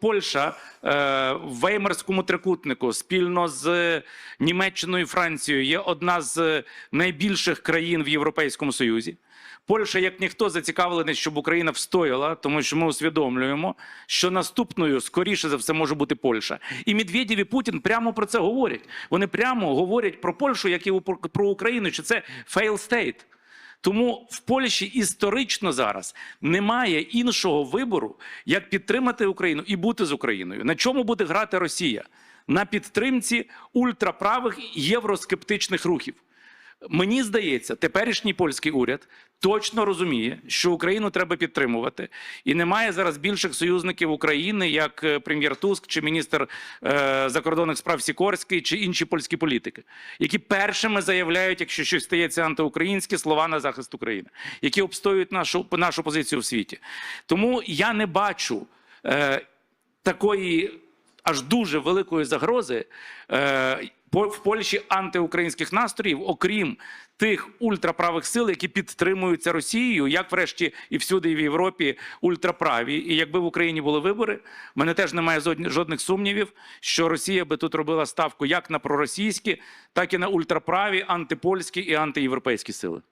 Польща е, в Веймарському трикутнику спільно з Німеччиною і Францією є одна з найбільших країн в Європейському Союзі. Польща, як ніхто, зацікавлена, щоб Україна встояла, тому що ми усвідомлюємо, що наступною, скоріше за все, може бути Польща. І Медведєв і Путін прямо про це говорять. Вони прямо говорять про Польщу, як і про Україну, що це fail state. Тому в Польщі історично зараз немає іншого вибору, як підтримати Україну і бути з Україною. На чому буде грати Росія? На підтримці ультраправих євроскептичних рухів. Мені здається, теперішній польський уряд точно розуміє, що Україну треба підтримувати, і немає зараз більших союзників України, як е, прем'єр Туск чи міністр е, закордонних справ Сікорський чи інші польські політики, які першими заявляють, якщо щось стається антиукраїнське, слова на захист України, які обстоюють нашу нашу позицію в світі. Тому я не бачу е, такої аж дуже великої загрози е, в Польщі антиукраїнських настроїв, окрім тих ультраправих сил, які підтримуються Росією, як врешті і всюди в Європі ультраправі. І якби в Україні були вибори, в мене теж немає жодних сумнівів, що Росія би тут робила ставку як на проросійські, так і на ультраправі, антипольські і антиєвропейські сили.